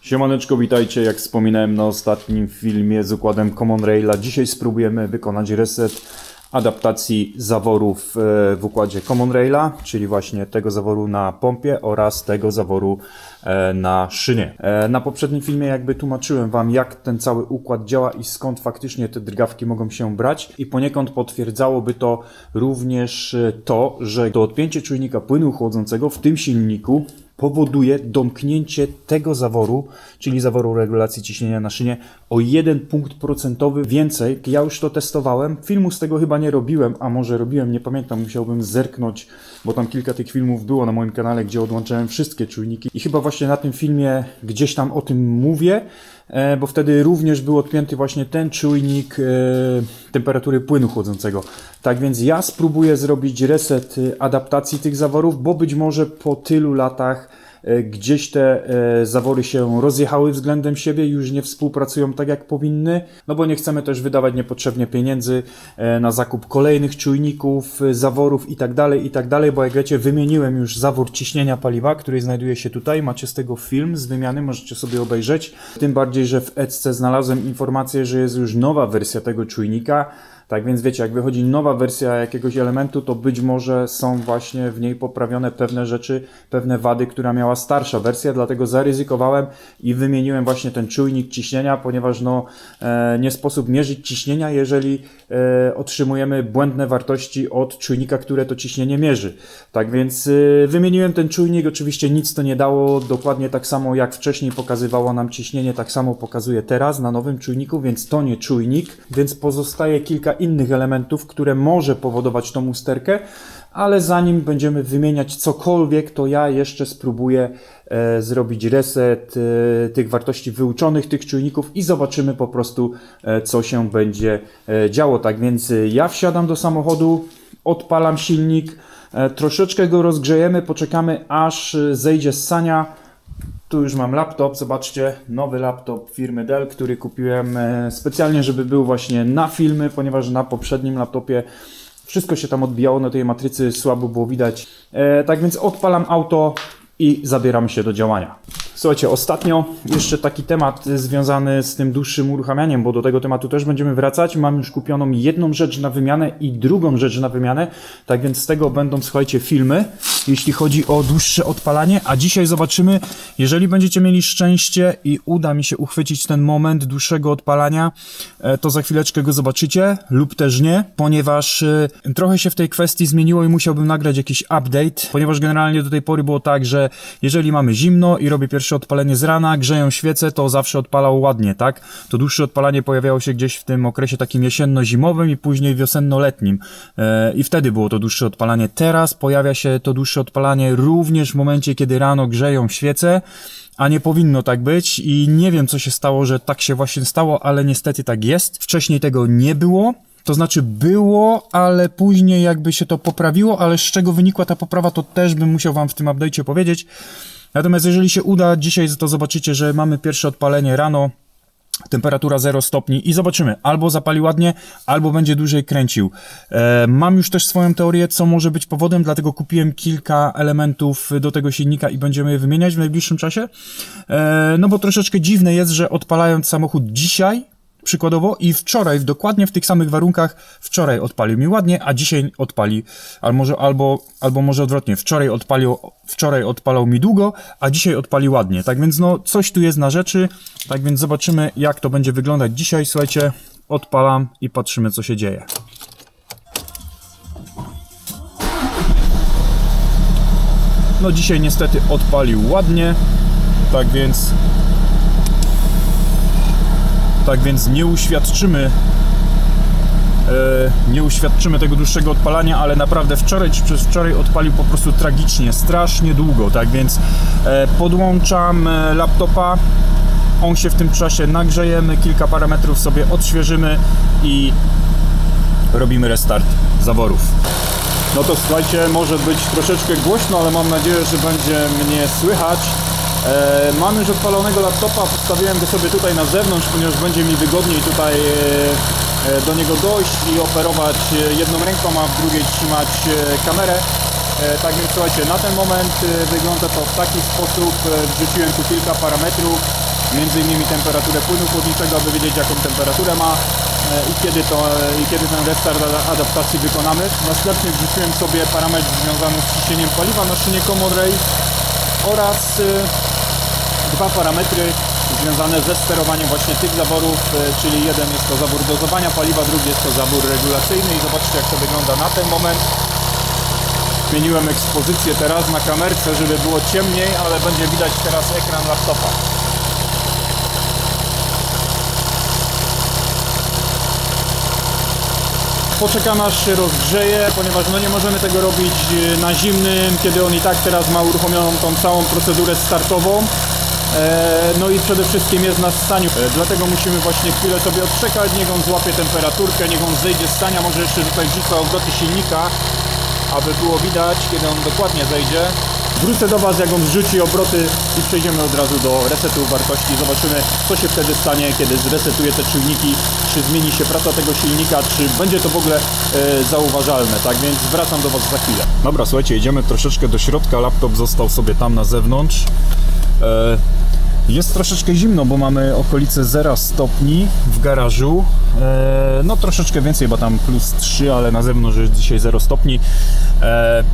Siemaneczko, witajcie. Jak wspominałem na ostatnim filmie z układem Common Raila, dzisiaj spróbujemy wykonać reset adaptacji zaworów e, w układzie Common Raila, czyli właśnie tego zaworu na pompie oraz tego zaworu e, na szynie. E, Na poprzednim filmie jakby tłumaczyłem Wam, jak ten cały układ działa i skąd faktycznie te drgawki mogą się brać i poniekąd potwierdzałoby to również to, że do odpięcie czujnika płynu chłodzącego w tym silniku powoduje domknięcie tego zaworu, czyli zaworu regulacji ciśnienia na szynie, o 1 punkt procentowy więcej. Ja już to testowałem. Filmu z tego chyba nie robiłem, a może robiłem, nie pamiętam, musiałbym zerknąć, bo tam kilka tych filmów było na moim kanale, gdzie odłączałem wszystkie czujniki. I chyba właśnie na tym filmie gdzieś tam o tym mówię, bo wtedy również był odpięty właśnie ten czujnik e, temperatury płynu chłodzącego. Tak więc ja spróbuję zrobić reset e, adaptacji tych zaworów, bo być może po tylu latach e, gdzieś te e, zawory się rozjechały względem siebie, już nie współpracują tak jak powinny, no bo nie chcemy też wydawać niepotrzebnie pieniędzy e, na zakup kolejnych czujników, e, zaworów i tak dalej, i tak dalej, bo jak wiecie, wymieniłem już zawór ciśnienia paliwa, który znajduje się tutaj, macie z tego film z wymiany, możecie sobie obejrzeć, tym bardziej, że w Etsce znalazłem informację, że jest już nowa wersja tego czujnika, tak więc wiecie, jak wychodzi nowa wersja jakiegoś elementu, to być może są właśnie w niej poprawione pewne rzeczy, pewne wady, która miała starsza wersja, dlatego zaryzykowałem i wymieniłem właśnie ten czujnik ciśnienia, ponieważ no, e, nie sposób mierzyć ciśnienia, jeżeli e, otrzymujemy błędne wartości od czujnika, które to ciśnienie mierzy. Tak więc e, wymieniłem ten czujnik, oczywiście nic to nie dało, dokładnie tak samo jak wcześniej pokazywało nam ciśnienie, tak samo pokazuje teraz na nowym czujniku, więc to nie czujnik, więc pozostaje kilka innych elementów, które może powodować tą usterkę, ale zanim będziemy wymieniać cokolwiek, to ja jeszcze spróbuję e, zrobić reset e, tych wartości wyuczonych, tych czujników i zobaczymy po prostu, e, co się będzie działo. Tak więc ja wsiadam do samochodu, odpalam silnik, troszeczkę go rozgrzejemy, poczekamy aż zejdzie z sania. Tu już mam laptop, zobaczcie, nowy laptop firmy Dell, który kupiłem e, specjalnie, żeby był właśnie na filmy, ponieważ na poprzednim laptopie wszystko się tam odbijało na tej matrycy, słabo było widać. E, tak więc odpalam auto i zabieram się do działania. Słuchajcie, ostatnio jeszcze taki temat związany z tym dłuższym uruchamianiem, bo do tego tematu też będziemy wracać. Mam już kupioną jedną rzecz na wymianę i drugą rzecz na wymianę, tak więc z tego będą, słuchajcie, filmy, jeśli chodzi o dłuższe odpalanie, a dzisiaj zobaczymy, jeżeli będziecie mieli szczęście i uda mi się uchwycić ten moment dłuższego odpalania, e, to za chwileczkę go zobaczycie lub też nie, ponieważ e, trochę się w tej kwestii zmieniło i musiałbym nagrać jakiś update, ponieważ generalnie do tej pory było tak, że jeżeli mamy zimno i robię pierwsze odpalenie z rana, grzeją świece, to zawsze odpalał ładnie, tak? To dłuższe odpalanie pojawiało się gdzieś w tym okresie takim jesienno-zimowym i później wiosenno-letnim. E, I wtedy było to dłuższe odpalanie. Teraz pojawia się to dłuższe odpalanie również w momencie, kiedy rano grzeją świece, a nie powinno tak być i nie wiem, co się stało, że tak się właśnie stało, ale niestety tak jest. Wcześniej tego nie było. To znaczy było, ale później jakby się to poprawiło, ale z czego wynikła ta poprawa, to też bym musiał wam w tym update'cie powiedzieć. Natomiast jeżeli się uda, dzisiaj to zobaczycie, że mamy pierwsze odpalenie rano, temperatura 0 stopni i zobaczymy, albo zapali ładnie, albo będzie dłużej kręcił. E, mam już też swoją teorię, co może być powodem, dlatego kupiłem kilka elementów do tego silnika i będziemy je wymieniać w najbliższym czasie. E, no bo troszeczkę dziwne jest, że odpalając samochód dzisiaj, przykładowo i wczoraj, dokładnie w tych samych warunkach, wczoraj odpalił mi ładnie, a dzisiaj odpali, albo może, albo, albo może odwrotnie, wczoraj odpalił, wczoraj odpalał mi długo, a dzisiaj odpali ładnie. Tak więc no, coś tu jest na rzeczy, tak więc zobaczymy, jak to będzie wyglądać dzisiaj. Słuchajcie, odpalam i patrzymy, co się dzieje. No dzisiaj niestety odpalił ładnie, tak więc tak więc nie uświadczymy e, nie uświadczymy tego dłuższego odpalania, ale naprawdę wczoraj czy przez wczoraj odpalił po prostu tragicznie, strasznie długo, tak więc e, podłączam e, laptopa, on się w tym czasie nagrzejemy, kilka parametrów sobie odświeżymy i robimy restart zaworów. No to słuchajcie, może być troszeczkę głośno, ale mam nadzieję, że będzie mnie słychać. E, mam już odpalonego laptopa, postawiłem go sobie tutaj na zewnątrz, ponieważ będzie mi wygodniej tutaj e, e, do niego dojść i operować jedną ręką, a w drugiej trzymać kamerę. Tak więc słuchajcie, na ten moment wygląda to w taki sposób, wrzuciłem tu kilka parametrów, innymi temperaturę płynu chłodniczego, aby wiedzieć jaką temperaturę ma i kiedy, to, i kiedy ten restart adaptacji wykonamy. Następnie wrzuciłem sobie parametr związany z ciśnieniem paliwa na szynie Common Rail oraz e, dwa parametry związane ze sterowaniem właśnie tych zaworów, e, czyli jeden jest to zawór dozowania paliwa, drugi jest to zawór regulacyjny i zobaczcie jak to wygląda na ten moment. Zmieniłem ekspozycję teraz na kamerce, żeby było ciemniej, ale będzie widać teraz ekran laptopa. Poczekam aż się rozgrzeje, ponieważ no nie możemy tego robić e, na zimnym, kiedy on i tak teraz ma uruchomioną tą całą procedurę startową. E, No i przede wszystkim jest na staniu, E, dlatego musimy właśnie chwilę sobie odczekać, niech on złapie temperaturkę, niech on zejdzie z stania, może jeszcze tutaj wrzucę obroty silnika, aby było widać, kiedy on dokładnie zejdzie. Wrócę do Was, jak on zrzuci obroty i przejdziemy od razu do resetu wartości. Zobaczymy, co się wtedy stanie, kiedy zresetuję te czujniki, czy zmieni się praca tego silnika, czy będzie to w ogóle e, zauważalne. Tak więc wracam do Was za chwilę. Dobra, słuchajcie, idziemy troszeczkę do środka. Laptop został sobie tam na zewnątrz. E, jest troszeczkę zimno, bo mamy okolice 0 stopni w garażu. E, no troszeczkę więcej, bo tam plus 3, ale na zewnątrz jest dzisiaj 0 stopni. E,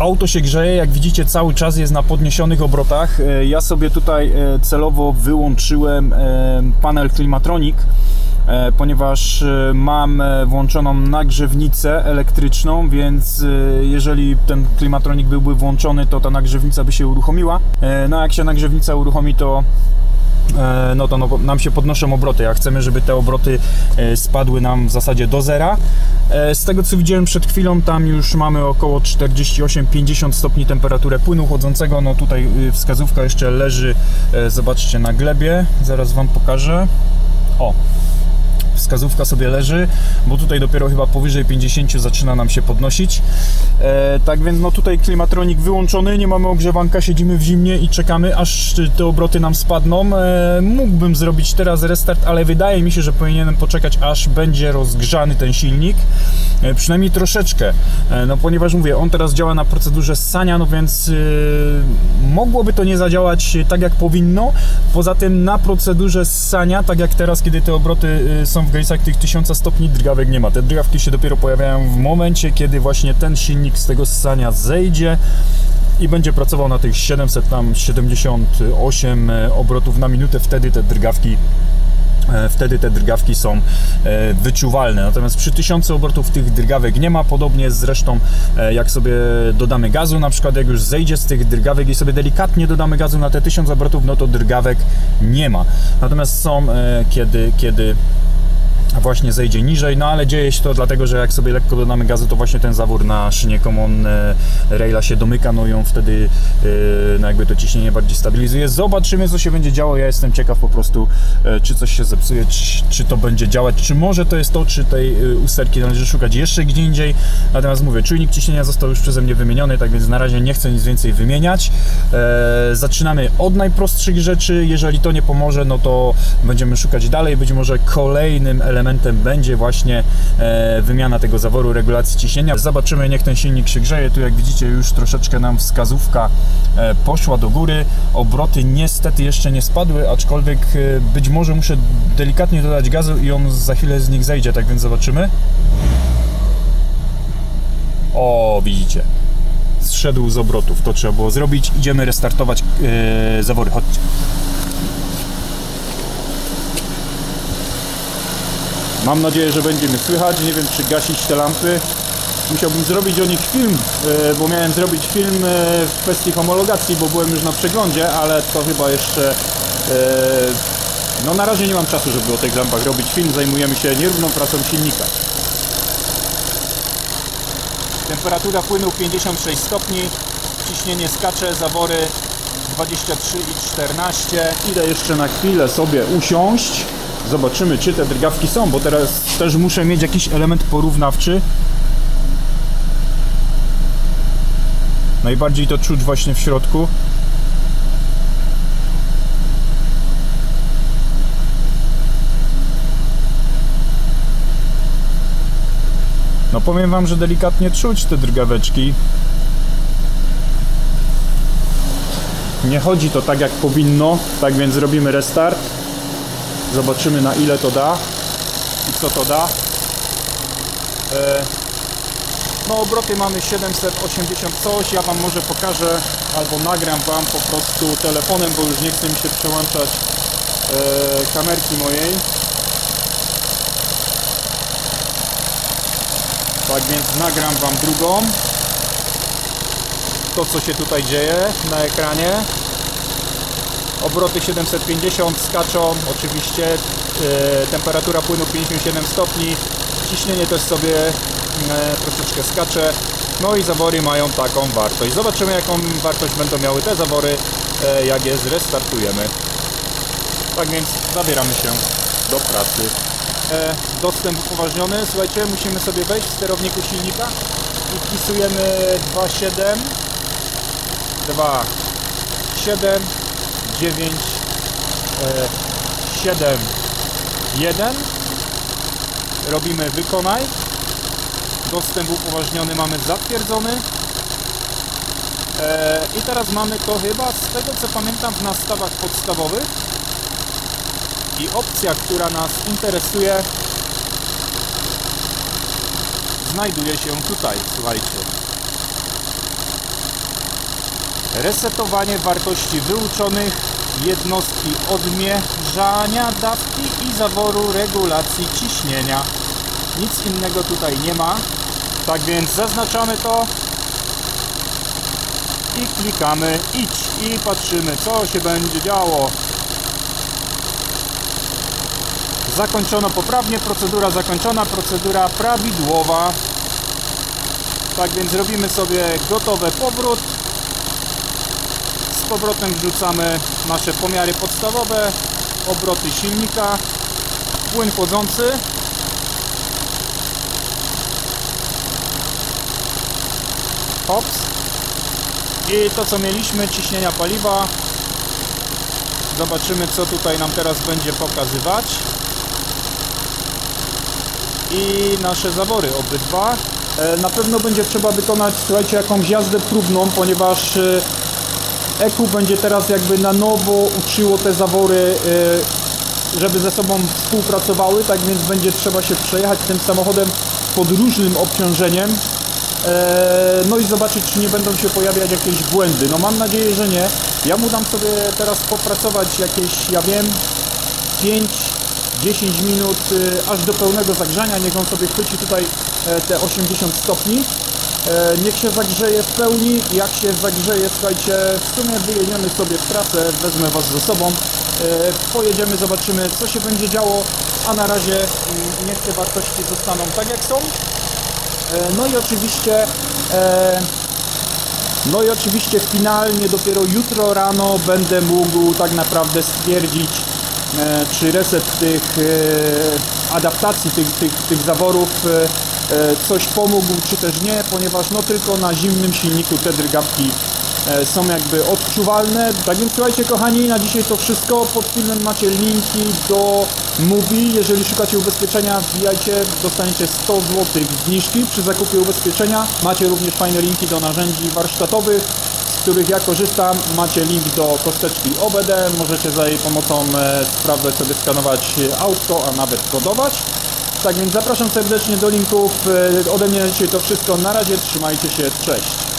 Auto się grzeje, jak widzicie cały czas jest na podniesionych obrotach. E, Ja sobie tutaj e, celowo wyłączyłem e, panel Climatronic, e, ponieważ mam włączoną nagrzewnicę elektryczną, więc jeżeli ten Climatronic byłby włączony, to ta nagrzewnica by się uruchomiła. No a jak się nagrzewnica uruchomi, to no to no, nam się podnoszą obroty, a chcemy, żeby te obroty e, spadły nam w zasadzie do zera. E, Z tego co widziałem przed chwilą, tam już mamy około 48-50 stopni temperaturę płynu chłodzącego. No tutaj y, wskazówka jeszcze leży, e, zobaczcie, na glebie. Zaraz Wam pokażę. O, wskazówka sobie leży, bo tutaj dopiero chyba powyżej 50 zaczyna nam się podnosić. E, tak więc no tutaj klimatronik wyłączony, nie mamy ogrzewanka, siedzimy w zimnie i czekamy aż te obroty nam spadną. E, mógłbym zrobić teraz restart, ale wydaje mi się, że powinienem poczekać aż będzie rozgrzany ten silnik. E, przynajmniej troszeczkę, e, no ponieważ mówię, on teraz działa na procedurze ssania, no więc e, mogłoby to nie zadziałać tak jak powinno. Poza tym na procedurze ssania, tak jak teraz, kiedy te obroty e, są w tych 1000 stopni, drgawek nie ma. Te drgawki się dopiero pojawiają w momencie, kiedy właśnie ten silnik z tego ssania zejdzie i będzie pracował na tych 778 e, obrotów na minutę, wtedy te drgawki e, wtedy te drgawki są e, wyczuwalne. Natomiast przy 1000 obrotów tych drgawek nie ma. Podobnie zresztą jak sobie dodamy gazu, na przykład jak już zejdzie z tych drgawek i sobie delikatnie dodamy gazu na te 1000 obrotów, no to drgawek nie ma. Natomiast są kiedy, kiedy właśnie zejdzie niżej, no ale dzieje się to dlatego, że jak sobie lekko dodamy gazu, to właśnie ten zawór na szynie Common e, Raila się domyka, no on wtedy e, no jakby to ciśnienie bardziej stabilizuje. Zobaczymy, co się będzie działo. Ja jestem ciekaw po prostu, e, czy coś się zepsuje, czy, czy to będzie działać, czy może to jest to, czy tej usterki należy szukać jeszcze gdzie indziej. Natomiast mówię, czujnik ciśnienia został już przeze mnie wymieniony, tak więc na razie nie chcę nic więcej wymieniać. Zaczynamy od najprostszych rzeczy. Jeżeli to nie pomoże, no to będziemy szukać dalej. Być może kolejnym elementem będzie właśnie e, wymiana tego zaworu regulacji ciśnienia. Zobaczymy, niech ten silnik się grzeje. Tu jak widzicie już troszeczkę nam wskazówka e, poszła do góry. Obroty niestety jeszcze nie spadły, aczkolwiek e, być może muszę delikatnie dodać gazu i on za chwilę z nich zejdzie, tak więc zobaczymy. O, widzicie. Zszedł z obrotów. To trzeba było zrobić. Idziemy restartować zawory. Chodźcie. Mam nadzieję, że będzie mnie słychać. Nie wiem, czy gasić te lampy. Musiałbym zrobić o nich film, e, bo miałem zrobić film e, w kwestii homologacji, bo byłem już na przeglądzie, ale to chyba jeszcze... e, No na razie nie mam czasu, żeby o tych lampach robić film. Zajmujemy się nierówną pracą silnika. Temperatura płynu 56 stopni, ciśnienie skacze, zawory 23 i 14. Idę jeszcze na chwilę sobie usiąść. Zobaczymy, czy te drgawki są, bo teraz też muszę mieć jakiś element porównawczy. Najbardziej to czuć właśnie w środku. No powiem wam, że delikatnie czuć te drgaweczki. nie chodzi to tak jak powinno, tak więc robimy restart. Zobaczymy na ile to da i co to da. E, no obroty mamy 780 coś, ja Wam może pokażę albo nagram Wam po prostu telefonem, bo już nie chce mi się przełączać e, kamerki mojej. Tak więc nagram Wam drugą. To co się tutaj dzieje na ekranie. Obroty 750 skaczą, oczywiście e, temperatura płynu 57 stopni, ciśnienie też sobie e, troszeczkę skacze. No i zawory mają taką wartość. Zobaczymy jaką wartość będą miały te zawory, e, jak je zrestartujemy. Tak więc zabieramy się do pracy. Dostęp upoważniony. Słuchajcie, musimy sobie wejść w sterowniku silnika i wpisujemy 2.7 2 7 9 e, 7 1 robimy wykonaj. Dostęp upoważniony mamy zatwierdzony. E, i teraz mamy to chyba z tego co pamiętam w nastawach podstawowych. I opcja, która nas interesuje znajduje się tutaj, słuchajcie. Resetowanie wartości wyuczonych, jednostki odmierzania dawki i zaworu regulacji ciśnienia. Nic innego tutaj nie ma. Tak więc zaznaczamy to i klikamy idź i patrzymy co się będzie działo. Zakończono poprawnie, procedura zakończona, procedura prawidłowa. Tak więc robimy sobie gotowy powrót. Z powrotem wrzucamy nasze pomiary podstawowe, obroty silnika, płyn chłodzący. Hops. I to co mieliśmy, ciśnienia paliwa. Zobaczymy co tutaj nam teraz będzie pokazywać i nasze zawory obydwa. E, Na pewno będzie trzeba wykonać, słuchajcie, jakąś jazdę próbną, ponieważ e, EQ będzie teraz jakby na nowo uczyło te zawory, e, żeby ze sobą współpracowały, tak więc będzie trzeba się przejechać tym samochodem pod różnym obciążeniem. E, No i zobaczyć, czy nie będą się pojawiać jakieś błędy. No mam nadzieję, że nie. Ja mu dam sobie teraz popracować jakieś, ja wiem, 5 10 minut y, aż do pełnego zagrzania. Niech on sobie chwyci tutaj e, te 80 stopni. E, Niech się zagrzeje w pełni. Jak się zagrzeje, słuchajcie, w sumie wyjedziemy sobie w trasę, wezmę Was ze sobą. E, Pojedziemy, zobaczymy co się będzie działo, a na razie mm, niech te wartości zostaną tak jak są. E, No i oczywiście no i oczywiście finalnie dopiero jutro rano będę mógł tak naprawdę stwierdzić, czy reset tych adaptacji, tych, tych, tych zaworów coś pomógł, czy też nie, ponieważ no tylko na zimnym silniku te drgawki e, są jakby odczuwalne. Tak więc słuchajcie kochani, na dzisiaj to wszystko. Pod filmem macie linki do Mubi. Jeżeli szukacie ubezpieczenia, wbijajcie, dostaniecie 100 zł zniżki przy zakupie ubezpieczenia. Macie również fajne linki do narzędzi warsztatowych, z których ja korzystam. Macie link do kosteczki OBD. Możecie za jej pomocą e, sprawdzać sobie, skanować auto, a nawet kodować. Tak więc zapraszam serdecznie do linków. E, Ode mnie na dzisiaj to wszystko. Na razie trzymajcie się. Cześć.